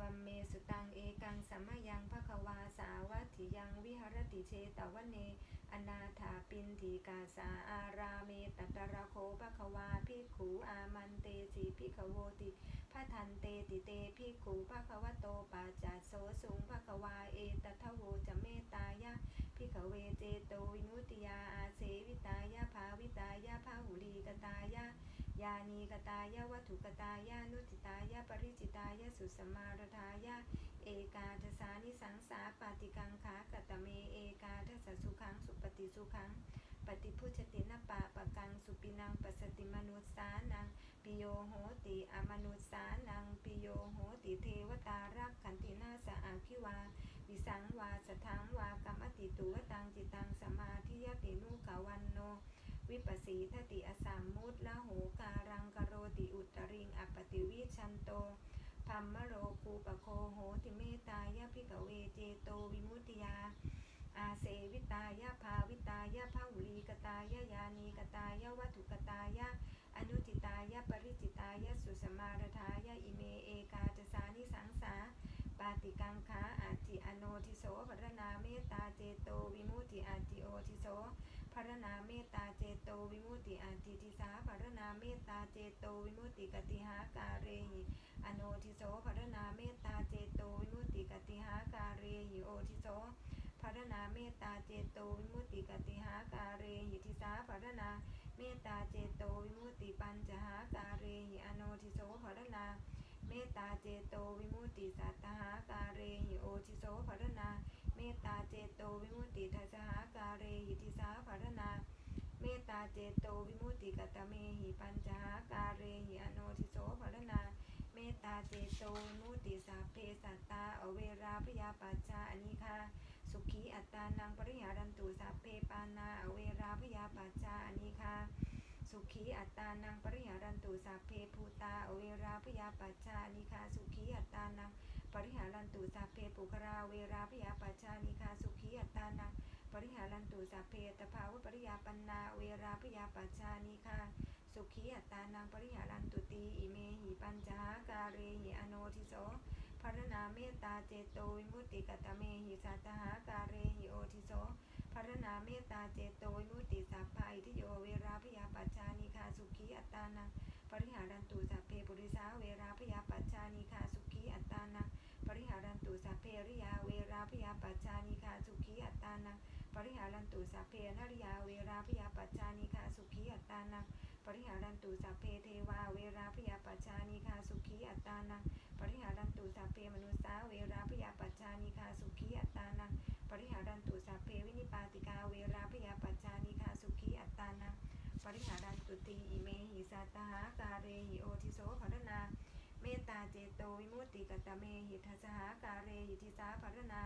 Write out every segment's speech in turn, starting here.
วัมเมสุตังเอกังสัมมายังภควาสาวัตถิยังวิหรติเชตวันเน อนาถาปินทีกาสาอาราเมตตระโคภควาภิขุอามันเตสีภิขโวติพระทันเตติเตภิขุภควโตปาจัสโสสุงภควาเอตทะโวจะเมตายะภิขเวเจโตวิมุตติยาอาเสวิตายะภาวิตายะภาหุลีกตายะ ยานีกตายะวัตถุกตายะนุติตายะปริจิตายะสุสมารทายะเอกาทสานิสังสาปาติกังขากตเมเอกาทสสุขังสุปฏิสุขังปฏิพุชตินปาปะกังสุปินังปสติมนุษสานังปิโยโหติอมนุษสานังปิโยโหติเทวตารักขันตินาสอาคิวาวิสังวาสทังวากรรมติตุวตังจิตังสมาธิยตินุกาวันโน วิปัสสีทติอสามมุตละโหการังกโรติอุตริงอป ติวิชันโตพัมมโรคูปโคโหติเมตายะพิกเวเจโตวิมุติยา อาเสวิตายะภาวิตายะภาหุลีกตายะยานีกตายะวัตถุกตายะอนุจิตายะปริจิตายะสุสมารทายะอิเมเอกาจสานิสังสาปาติกังขาอาจิอโนทิโสพรณาเมตตาเจโตวิมุตติอาจิโอทิโส พรณาเมตตาเจโตวิมุตติอาจิติสาพรณาเมตตาเจโตวิมุตติกติหาการเรหิอโนทิโสพรณาเมตตาเจโตวิมุตติกติหาการเรหิโอทิโสพรณาเมตตาเจโตวิมุตติกติหาการเรหิทิสาพรณาเมตตาเจโตวิมุตติปัญจหาการเรหิอโนทิโสพรณาเมตตาเจโตวิมุตติสัตหาการเรหิโอทิโสภรณา เมตตาเจโตวิมุตติทัสหาการเรหิทิสาภารณา เมตตาเจโตวิมุตติกตเมหิปัญจหาการเรหิอโนทิโสภารณา เมตตาเจโตวิมุตติสัพเพสัตตาอเวราพยาปัจจาอนิคาสุขีอัตตานังปริหารันตุสัพเพปานาอเวราพยาปัจจาอนิคาสุขีอัตตานังปริหารันตุสัพเพภูตาอเวราพยาปัจจานิคาสุขีอัตตานัง ปริหารันตุสัพเพปุคราเวราพยาปัจจานิคาสุขีอัตตานังปริหารันตุสัพเพตภาวะปริยาปันนาเวราพยาปัจจานิคาสุขีอัตตานังปริหารันตุตีอิเมหิปัญจาการเรหิอโนทิโสพรณาเมตตาเจโตวิมุตติกตเมหิสัตหาการเรหิโอทิโสพรณาเมตตาเจโตวิมุตติสัพพาอิทิโยเวราพยาปัจจานิคาสุขีอัตตานังปริหารันตุสัพเพปุริสาเวราพยาปัจจานิคาสุขีอัตตานัง ปริหารันตุสัพเพริยาเวราพยาปัจจานิคาสุขีอัตตานังปริหารันตุสัพเพนริยาเวราพยาปัจจานิคาสุขีอัตตานังปริหารันตุสัพเพเทวาเวราพยาปัจจานิคาสุขีอัตตานังปริหารันตุสัพเพมนุสาเวราพยาปัจจานิคาสุขีอัตตานังปริหารันตุสัพเพวินิปาติกาเวราพยาปัจจานิคาสุขีอัตตานังปริหารันตุตีอิเมหิสัตตหาการเรหิโอทิโสภรณา มตตาเจโตวิมุตติกตเมหิทัสหาการเรหิทิสาภรณา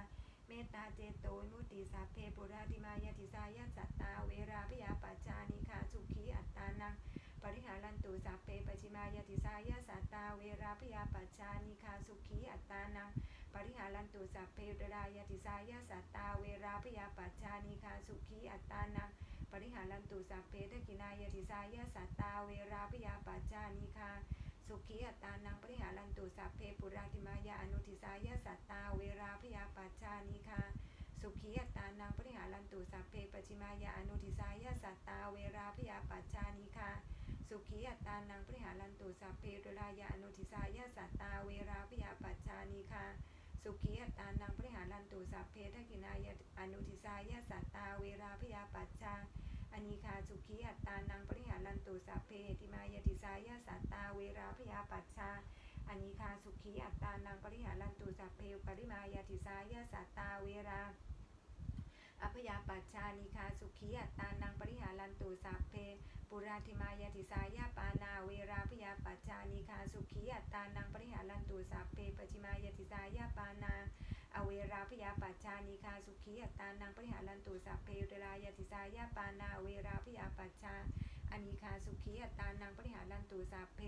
เมตตาเจโตวิมุตติสัพเพปุราติมายติสายสัตตา เวราพยาปัจจานิคาสุขีอัตตานังปริหารันตุสัพเพปชิมายติสายสัตตาเวราพยาปัจจานิคาสุขีอัตตานังปริหารันตุสัพเพดรายติสายสัตตาเวราพยาปัจจานิคาสุขีอัตตานังปริหารันตุสัพเพทกินายติสายสัตตาเวราพยาปัจจานิคา สุขีอัตตานังปริหารันตุสัพเพปุราติมายาอนุทิสายสัตตา เวราพยาปัจจานิคาสุขีอัตตานังปริหารันตุสัพเพปชิมายาอนุทิสายสัตตา เวราพยาปัจจานิคาสุขีอัตตานังปริหารันตุสัพเพดุรายาอนุทิสายสัตตา เวราพยาปัจจานิคาสุขีอัตตานังปริหารันตุสัพเพทกินายะอนุทิสายสัตตา เวราพยาปัจจา นิคาสุขีอัตตานังปริหารันตุสัพเพติมายติสายสัตตาเวราพยาปัจจาอนิคาสุขีอัตตานังปริหารันตุสัพเพปริมายติสายสัตตาเวราอภยาปัจจานิคาสุขีอัตตานังปริหารันตุสัพเพปุราธิมายติสายาปานาเวราพยาปัจจานิคาสุขีอัตตานังปริหารันตุสัพเพปจิมายติสายาปานา อเวราพยาปัจจานิคาสุขีอัตตานังปริหารันตุสัพเพเวรายติสายาปานาเวราพยาปัจจาอนิคาสุขีอัตตานังปริหารันตุสัพเพ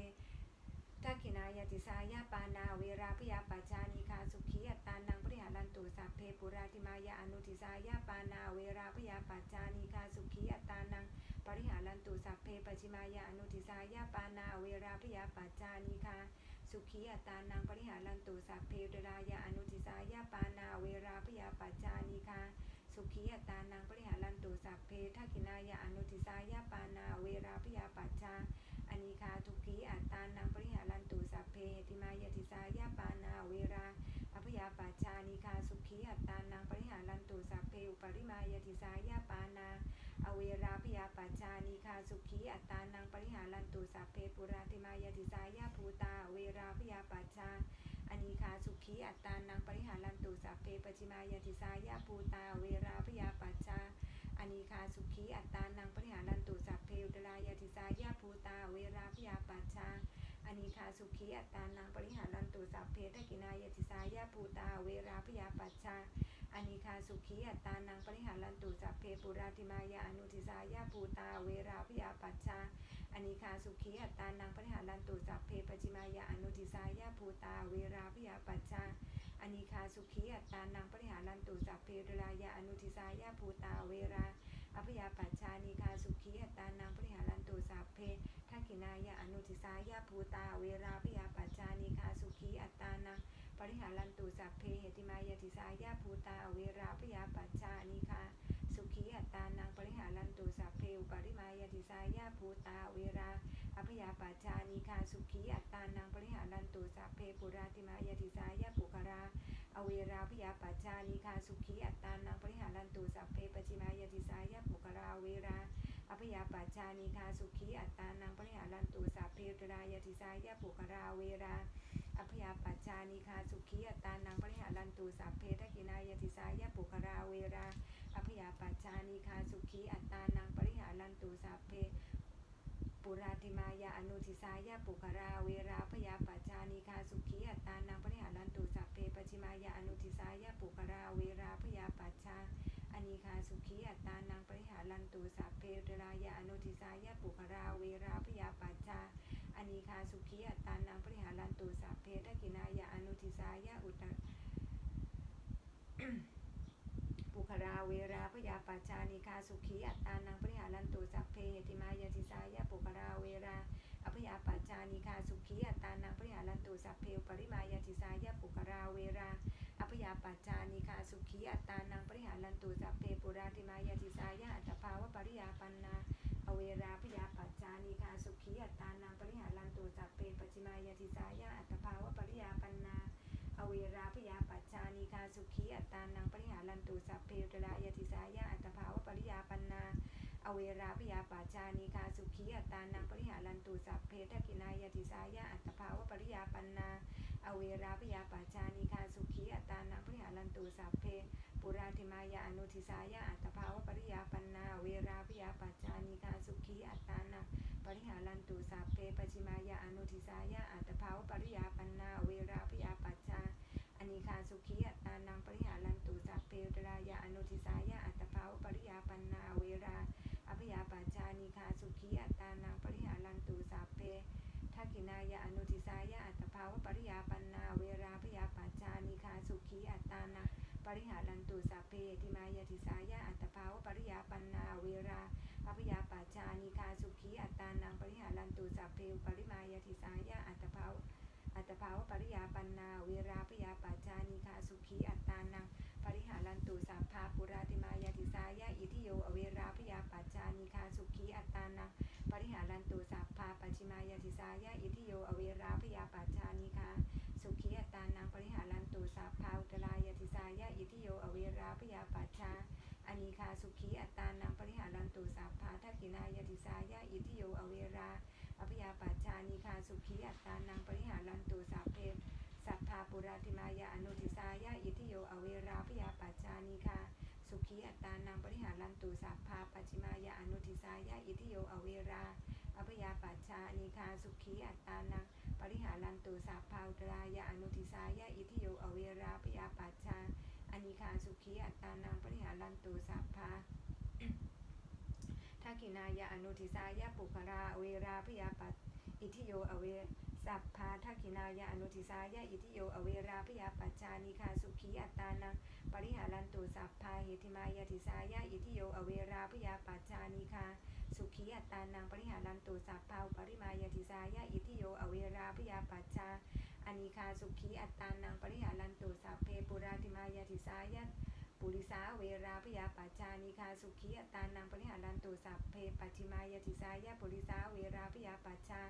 ทักขินายติสายาปานาเวราพยาปัจจานิคาสุขีอัตตานังปริหารันตุสัพเพปุราธิมายาอนุทิสายาปานาเวราพยาปัจจานิคาสุขีอัตตานังปริหารันตุสัพเพปชิมายาอนุทิสายาปานาเวราพยาปัจจานิคาสุขีอัตตานังปริหารันตุสัพเพเดรายะ เวราพยาปัจจานิคาสุขีอัตตานังปริหารันตุสัพเพทักินายะอนุทิสายาปานาเวราพยาปัจจาอนิคาทุกีอัตตานังปริหารันตุสัพเพติมายติสายาปานาเวราอภยาปัจจานิคาสุขีอัตตานังปริหารันตุสัพเพอุปริมายติสายาปานาอเวราพยาปัจจานิคาสุขีอัตตานังปริหารันตุสัพเพปุราติมายติสายาภูตาเวราพยาปัจจา นิคาสุขีอัตตานังปริหารันตุสัพเพปจิมายติสายาภูตาเวราพยาปัจจาอนิคาสุขีอัตตานังปริหารันตุสัพเพอุตรายติสายาภูตาเวราพยาปัจจาอนิคาสุขีอัตตานังปริหารันตุสัพเพทกินายติสายาภูตาเวราพยาปัจจาอนิคาสุขีอัตตานังปริหารันตุสัพเพปุราติมายาอนุทิสายาภูตาเวราพยาปัจจา อนิคาสุขีอัตตานังปริหารันตุสัพเพปจิมายาอนุทิสายาภูตาเวราพยาปัจจาอนิคาสุขีอัตตานังปริหารันตุสัพเพเดรายาอนุทิสายาภูตาเวราอภยาปัจจานิคาสุขีอัตตานังปริหารันตุสัพเพทักขินายาอนุทิสายาภูตาเวราพยาปัจจานิคาสุขีอัตตานังปริหารันตุสัพเพเหติมายติสายาภูตาเวราพยาปัจจานิคา สุขีอัตตานังปริหารันตุสัพเพอุปริมายติสายาภูตาเวราอภยาปัจจานิคาสุขีอัตตานังปริหารันตุสัพเพปุราติมายติสายาปุคาราอเวราพยาปัจจานิคาสุขีอัตตานังปริหารันตุสัพเพปจิมายติสายาปุคาราเวราอภยาปัจจานิคาสุขีอัตตานังปริหารันตุสัพเพตรายติสายาปุคาราเวราอภยาปัจจานิคาสุขีอัตตานังปริหารันตุสัพเพทกินายติสายาปุคาราเวรา อภยาปัจจานิคาสุขีอัตตานังปริหารันตุสัพเพปุราติมายาอนุทิสายาปุคาราเวราพยาปัจจานิคาสุขีอัตตานังปริหารันตุสัพเพปจิมายาอนุทิสายาปุคาราเวราพยาปัจจาอนิคาสุขีอัตตานังปริหารันตุสัพเพเดรายาอนุทิสายาปุคาราเวราพยาปัจจาอนิคาสุขีอัตตานังปริหารันตุสัพเพทกินายาอนุทิสายาอุตตปุค ราเวราพยาปัจจานิคาสุขีอัตตานังปริหารันตุสัพเพติมายติสายาปุคราเวราอภยาปัจจานิคาสุขีอัตตานังปริหารันตุสัพเพปริมายติสายาปุคราเวราอภยาปัจจานิคาสุขีอัตตานังปริหารันตุสัพเพปุราติมายติสายาอัตภาวะปริยาปันนาอเวราพยาปัจจานิคาสุขีอัตตานังปริหารันตุสัพเพปจิมายติสายาอัตภาวะปริยาปันนา เวราพยาปัจจานิคาสุขีอัตตานังปริหารันตุสัพเพตรายติสายาอัตภาวปริยาปันนาอเวราพยาปัจจานิคาสุขีอัตตานังปริหารันตุสัพเพทกินายติสายาอัตภาวปริยาปันนาอเวราพยาปัจจานิคาสุขีอัตตานังปริหารันตุสัพเพปุราธิมายาอนุทิสายาอัตภาวปริยาปันนาเวราพยาปัจจานิคาสุขีอัตตานังปริหารันตุสัพเพปจิมายาอนุทิสายาอัตภาวปริยาปันนาเวราพยาปัจจา อนิคา สุขีอัตตานังปริหารันตุสัพเพตรายาอนุทิสายาอัตภาวปริยาปันนาเวราอภิยาปัจจานิคาสุขีอัตตานังปริหารันตุสัพเพทักขินายาอนุทิสายาอัตภาวปริยาปันนาเวราพยาปัจจานิคาสุขีอัตตานังปริหารันตุสัพเพติมายติสายาอัตภาวปริยาปันนาเวราอภิยาปัจจานิคาสุขีอัตตานังปริหารันตุสัพเพปริมายติสายาอัตภาวอัตภาวปริยาปันนาเวราพยาปัจจานิคาสุขีอัตตานังปริหารันตุสัพพาปุราติมายติสายาอิทิโยอเวราพยาปัจจานิคาสุขีอัตตานังปริหารันตุสัพพาปัจฉิมายติสายาอิทิโย อเวราพยาปัจจานิคาสุขีอัตานังปริหารันตุสัพพาอุตรายติสายาอิทิโย อเวราพยาปัจจาอนิคาสุขีอัตานังปริหารันตุสัพพาทักขินายติสายาอิทิโย อเวราอภยาปัจจานิคาสุขีอัตานังปริหารันตุสัพเพสัพพาปุราติมายาอนุทิสายาอิทิโย อเวราพยาปัจจานิคาสุขีอัตานังปริหารันตุสัพพาปัจิมายาอนุทิสายาอิทิโย อเวรา ปัจจานิคาสุขีอัตตานังปริหารันตุสัพพาอุตรายาอนุทิสายาอิทิโยอเวราพยาปัจจาอนิคาสุขีอัตตานังปริหารันตุสัพพาทักขินายาอนุทิสายาปุคราเวราพยาปัตอิทิโยอเวสัพพาทักขินายาอนุทิสายาอิทิโยอเวราพยาปัจจานิคาสุขีอัตตานังปริหารันตุสัพพาเหติมายาติสายาอิทิโยอเวราพยาปัจจานิคา สุขีอัตตานังปริหารันตุสัพพาปริมายติสายะอิทิโยอเวราพยาปัจจาอนิคาสุขีอัตตานังปริหารันตุสัพเพปุราติมายติสายะปุริสาเวราพยาปัจจานิคาสุขีอัตตานังปริหารันตุสัพเพปัจจิมายติสายะปุริสาเวราพยาปัจจา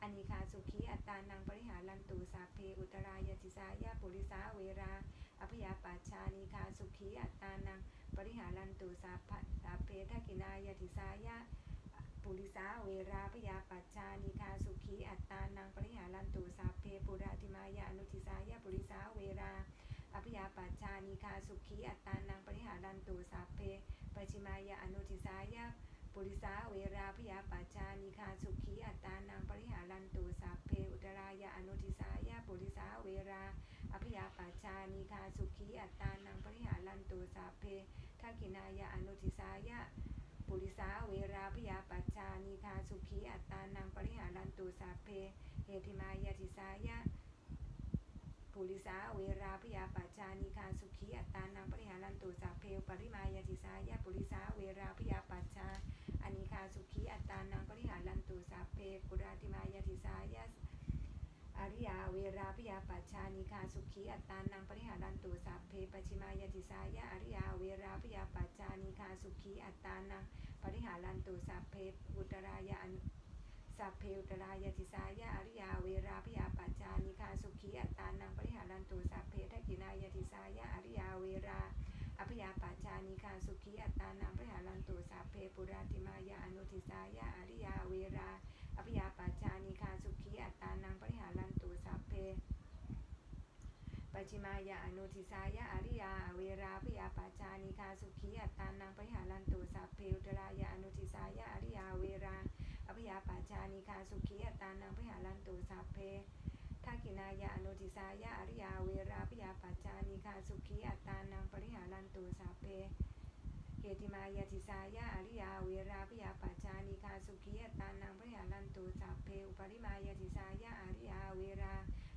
อนิคาสุขีอัตตานังปริหารันตุสัพเพอุตรายติสายะปุริสาเวราอภยาปัจจานิคาสุขีอัตตานังปริหารันตุสัพพสัพเพทกกินายติสายะ ปุริสาเวราพยาปัจจานิคาสุขีอัตตานังปริหารันตุสัพเพปุราติมายานุทิสายะปุริสาเวราอภิยาปัจจานิคาสุขีอัตตานังปริหารันตุสัพเพปชิมายาอนุทิสายะปุริสาเวราพยาปัจจานิคาสุขีอัตตานังปริหารันตุสัพเพอุตรายาอนุทิสายะปุริสาเวราอภิยาปัจจานิคาสุขีอัตตานังปริหารันตุสัพเพทักขินายะอนุทิสายะ ปุริสาเวราพยาปัจจานิคาสุขีอัตตานังปริหารันตุสัพเพเหติมายาติสายะปุริสาเวราพยาปัจจานิคาสุขีอัตตานังปริหารันตุสัพเพปริมายาติสายะปุริสาเวราพยาปัจจาอนิคาสุขีอัตตานังปริหารันตุสัพเพกุราติมายาติสายะ อริยาเวราพิยาปัจชานิคาสุขีอัตตานังปริหารันตุสัพเพปชิมายติสายะอริยาเวราพิยาปัจชานิคาสุขีอัตตานังปริหารันตุสัพเพอุตรายะอนสัพเพอุตรายติสายะอริยาเวราพิยาปัจชานิคาสุขีอัตตานังปริหารันตุสัพเพทักินายติสายะอริยาเวราอภิยาปัจจานิคาสุขีอัตตานังปริหารันตุสัพเพปุราติมายาอนุทิสายะอริยาเวราอภิยาปัจจานิคา สุขีอัตตานังปริหารันตุสัพเพปัจฉิมายาอนุทิสายะอริยาเวราพยาปัจจานิคาสุขีอัตตานังปริหารันตุสัพเพอุตรายาอนุทิสายะอริยาเวราอภยาปัจจานิคาสุขีอัตตานังปริหารันตุสัพเพทักกินายาอนุทิสายะอริยาเวราพยาปัจจานิคาสุขีอัตตานังปริหารันตุสัพเพ เหติมายาติสายะอริยาเวราพยาปัจจานิคาสุขีอัตตานังปริหารันตุสัพเพอุปริมายาติสายะอริยาเวรา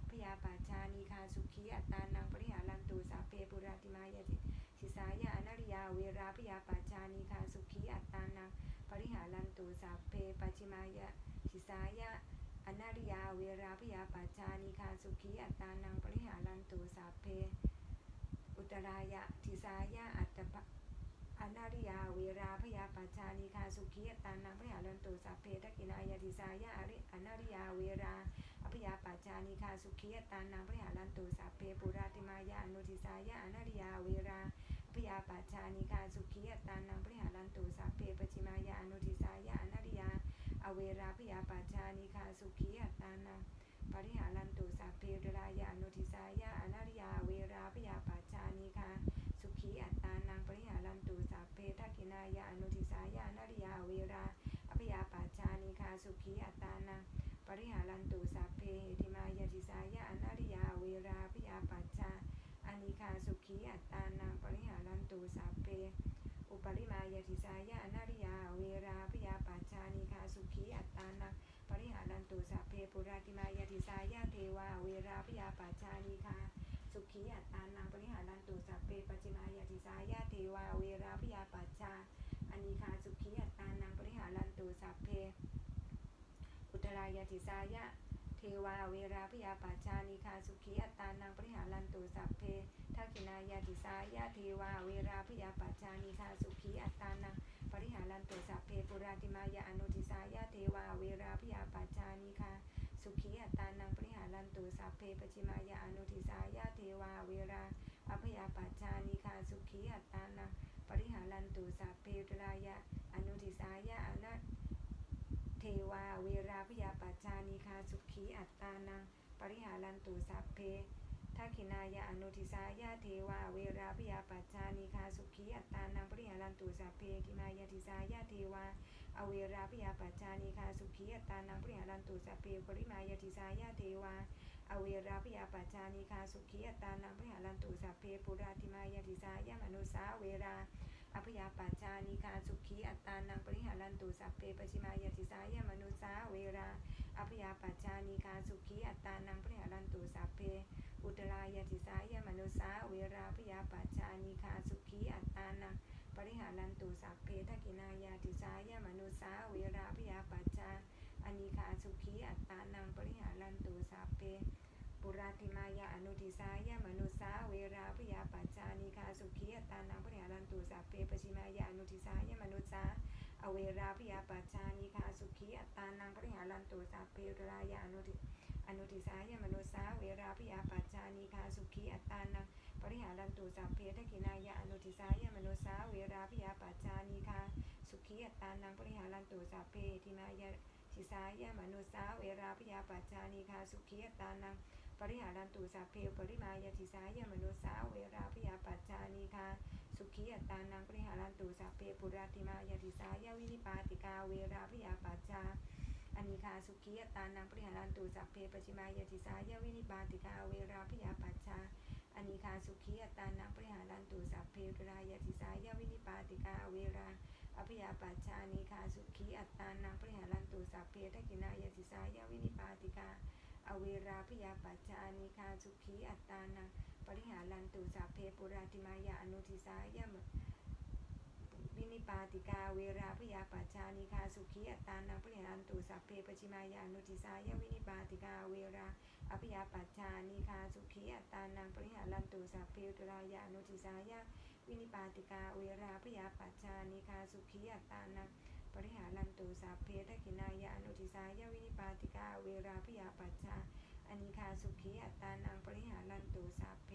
พยาปัจจานิคาสุขีอัตตานังปริหารันตุสัพเพปุราติมายาติสิสายะอนาริยาเวราพยาปัจจานิคาสุขีอัตตานังปริหารันตุสัพเพปัจิมายาสิสายะอนาริยาเวราพยาปัจจานิคาสุขีอัตตานังปริหารันตุสัพเพ อุตรายะทิสายะอัตตะ นาริยาเวราพยาปัจานิคาสุขีตานังพยาลันตุสัพเพทักินายติสายะอริอนาริยาเวราอภยาปัจานิคาสุขีตานังพยาลันตุสัพเพปุราติมายาอนุทิสายะอนาริยาเวราอภยาปัจานิคาสุขีตานังพยาลันตุสัพเพปจิมายาอนุทิสายะอนาริยาอเวราพยาปัจานิคาสุขีตานังปริหารันตุสัพเพอุตรายาอนุทิสายะอนาริยาเวราพยาปัจจานิคา สุขีอัตตานังปริหารันตุสัพ เพทักขินายาอนุทิสายานาริยาเวราอภิยาปัจจานิคาสุขีอัตตานังปริหารันตุสัพเพเหติมายาติสายานาริยาเวราอภยาปัจจาอานิคาสุขีอัตตานังปริหารันตุสัพเพอุปริมายาติสายานาริยาเวราอภยาปัจจานิคาสุขีอัตตานังปริหารันตุสัพเพปุราติมายาติสายาเทวาเวราอภยาปัจจานิคา สุขีอัตตานังปริหารันตุสัพเพปจิมายาติสายาเทวาเวราพยาปัจจาอนิคาสุขีอัตตานังปริหารันตุสัพเพ อุตรายาติสายะเทวาเวราพยาปัจจานิคาสุขีอัตตานังปริหารันตุสัพเพทักขินายาติสายะเทวาเวราพยาปัจจานิคาสุขีอัตตานังปริหารันตุสัพเพปุราติมายาอนุทิสายะเทวาเวราพยาปัจจานิคา สุขีอัตตานังปริหารันตุสัพเพปจิมายาอนุทิสายาเทวาเวราอภยาปัจจานิคาสุขีอัตตานังปริหารันตุสัพเพตรายะอนุทิสายาอนะเทวาเวราพยาปัจจานิคาสุขีอัตตานังปริหารันตุสัพเพทักขินายาอนุทิสายาเทวาเวราพยาปัจจานิคาสุขีอัตตานังปริหารันตุสัพเพทิมายาติสายาเทวา อเวราพยาปัจจานิคาสุขีอัตตานังปริหารันตุสัพเพปริมายติสายาเทวาอเวราพยาปัจจานิคาสุขีอัตตานังปริหารันตุสัพเพปุราติมายติสายามนุสาเวราอภยาปัจจานิคาสุขีอัตตานังปริหารันตุสัพเพปชิมายติสายามนุสาเวราอภยาปัจจานิคาสุขีอัตตานังปริหารันตุสัพเพอุตรายติสายามนุสาเวราพยาปัจจานิคาสุขีอัตตานัง ปริหารันตุสัพเพทกินายาติสายมนุสาเวราพยาปัจจาอนิคาสุขีอัตตานังปริหารันตุสัพเพปุราติมายาอนุทิสายมนุสาเวราพยาปัจจานิคาสุขีอัตตานังปริหารันตุสัพเพปชิมายาอนุทิสายมนุสาอเวราพยาปัจจานิคาสุขีอัตตานังปริหารันตุสัพเพรายาอนุทิอนุทิสายมนุสาเวราพยาปัจจานิคาสุขีอัตตานัง ริหารันตุสัพเพทกินายาอนุทิสายมนุสาเวราพยาปัจจานิคาสุขีอัตตานังปริหารันตุสัพเพทิมายาทิสายมนุสาเวราพยาปัจจานิคาสุขีอัตตานังปริหารันตุสัพเพปริมายาติสายมนุสาเวราพยาปัจจานิคาสุขีอัตตานังปริหารันตุสัพเพปุราติมายาติสายวินิปาติกาเวราพยาปัจจาอนิคาสุขีอัตตานังปริหารันตุสัพเพปชิมายาติสายวินิปาติกาเวราพยาปัจจา อนิคาสุขีอัตตานังปริหารันตุสัพเพรายติสายวินิปาติกาเวราอภิยาปัจจานิคาสุขีอัตตานังปริหารันตุสัพเพทกินายติสายวินิปาติกาอเวราพยาปัจจานิคาสุขีอัตตานังปริหารันตุสัพเพปุราติมายาอนุทิสายมวินิปาติกาเวราพยาปัจจานิคาสุขีอัตตานังปริหารันตุสัพเพปชิมายาอนุทิสายวินิปาติกาเวรา อภิยาปัจจานิคาสุขีอัตตานังปริหารันตุสัพเพตุรายานุทิสายาวินิปาติกาเวราพยาปัจจานิคาสุขีอัตตานังปริหารันตุสัพเพทกินายาอนุทิสายาวินิปาติกาเวราพยาปัจจาอนิคาสุขีอัตตานังปริหารันตุสัพเพ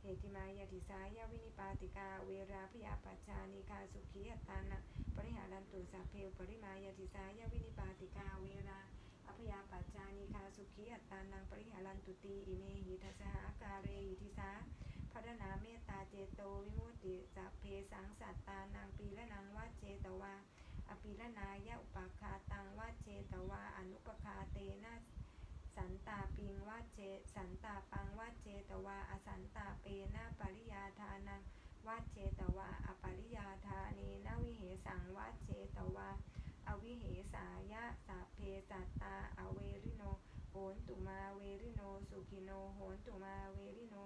เหติมายาติสายาวินิปาติกาเวราพยาปัจจานิคาสุขีอัตตานังปริหารันตุสัพเพปริมายาติสายาวินิปาติกาเวรา อภยาปัจจานิคาสุขีอัตตานังปริหารันตุตีอิเมหิทัสหาการเรหิทิสาพัฒนาเมตตาเจโตวิมุตติสัพเพสังสัตตานังปีละนังวัจเจตวาอภิรนายะอุปาคาตังวัจเจตวาอนุปคาเตนะสันตาปิงวัจเจสันตาปังวัจเจตวาอสันตาเปนะปริยาทานังวัจเจตวาอปริยาทาเนนวิเหสังวัจเจตวา วิเหสายะสัพเพสัตตาอเวริโนโหนตุมาเวริโน สุขิโนโหนตุมาเวริโน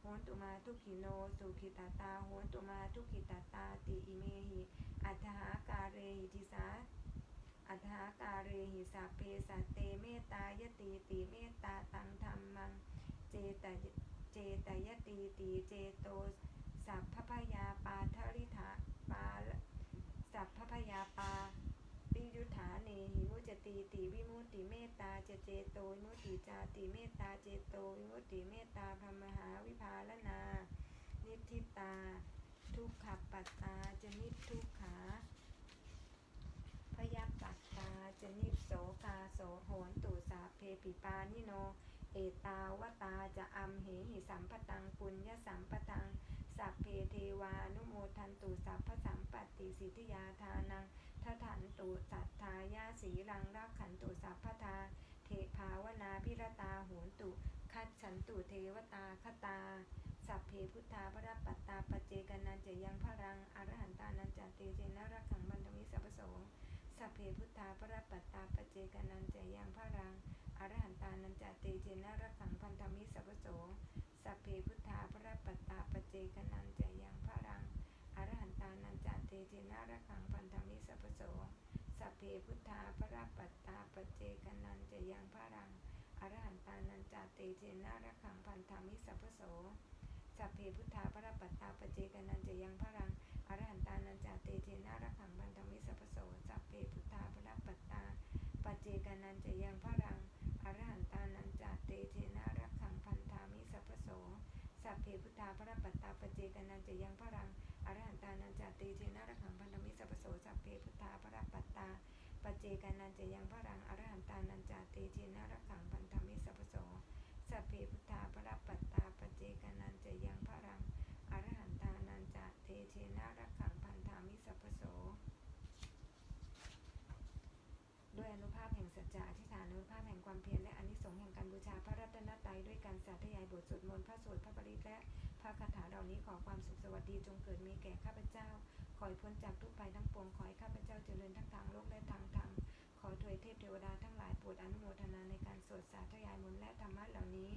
โหนตุมาทุกขิโน สุขิตาตาโหนตุมาทุกขิตาตาติอิเมหิอัฏฐาการเรหิทิสาอัฏฐาการเรหิสัพเพสัตเตเมตตายติติเมตตาตังธรรมัง เจตเจตยติติสัพพพยาปาทริธาปาสัพพพยาปาปิยุทธาเนหิมุจ ติติวิมุตติเมตตาเจเจโตวิมุตติจาติเมตตาเจโตวิมุตติเมตตาพรมหาวิภาลนา นิทิตา ทุกขปัตตาจะนิทุกขาพยาปัตตาจะนิโสกาโสโหนตุสาเพปิปานิโน เอตาวตาจะอัมเหหิสัมปตังปุญญสัมปตังสัพเพเทวานุโมทันตุสัพพสัมปติสิทธิยาทานัง ทัถันตุสัทธายาสีรังรักขันตุสัพพทา เทภาวนาพิรตาโหนตุ คัดฉันตุเทวตาคตา สัพเพพุทธาพระปัตตาปเจกนันเจยังพรังอรหันตานันจเตเจนะรักขังบันทมิสัพพโสสัพเพพุทธาพระปัตตาปเจกนันเจยังพรังอรหันตานันจเตเจนะรักขังพันธมิสัพพโสสัพเพพุทธาพระปัตตาปเจกนันเจยัง อรหันตานันจันเตเจนะรักขังพันธมิสัพโสสัพเพพุทธาพระปัตตาปเจกนันเจยังพระรังอรหันตานันจาเตเจนะระขังพันธมิสัพโสสัพเพพุทธาพระปัตตาปเจกนันเจยังพระรังอรหันตานันจาเตเจนะระขังพันธมิสัพโสสัพเพพุทธาพระปัตตาปเจกนันเจยังพระรังอรหันตานันจาเตเจนะระขังพันธมิสัพโสสัพเพพุทธาพระปัตตาปเจกนันเจยังพระรัง อรหันตานันจาเตเจนะระขังพันธมิสัพพโสสัพเพพุทธาพระปัตตาปเจกานันจะยังพระรังอรหันตานันจาเตเจนะระขังพันธมิสัพพโสสัพเพพุทธาพระปัตตาปเจกานันจะยังพระรังอรหันตานันจาเตเจนะระขังพันธมิสัพพโสด้วยอนุภาพแห่งสัจจะอธิษฐานอนุภาพแห่งความเพียรและอนิสงส์แห่งการบูชาพระรัตนตรัยด้วยการสาธยายบทสวดมนต์พระสวดพระปริตและ ระคาถาเหล่านี้ขอความสุขสวัสดีจงเกิดมีแก่ข้าพเจ้า ขอให้พ้นจากทุกภัยทั้งปวง ขอให้ข้าพเจ้าเจริญทั้งทางโลกและทางธรรม ขอถวยเทพเทวดาทั้งหลายโปรดอนุโมทนาในการสวดสาธยายมนต์และธรรมะเหล่านี้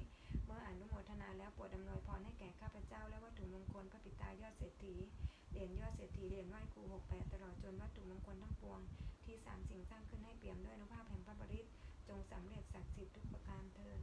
เมื่ออนุโมทนาแล้วโปรดอำนวยพรให้แก่ข้าพเจ้า และวัตถุมงคลพระปิตายอดเศรษฐี เหรียญยอดเศรษฐีเหรียญไหว้ครูหกแปดตลอดจนวัตถุมงคลทั้งปวง ที่สามสิ่งสร้างขึ้นให้เปี่ยมด้วยอนุภาพแห่งพระบริตจงสำเร็จศักดิ์สิทธิ์ทุกประการเทิน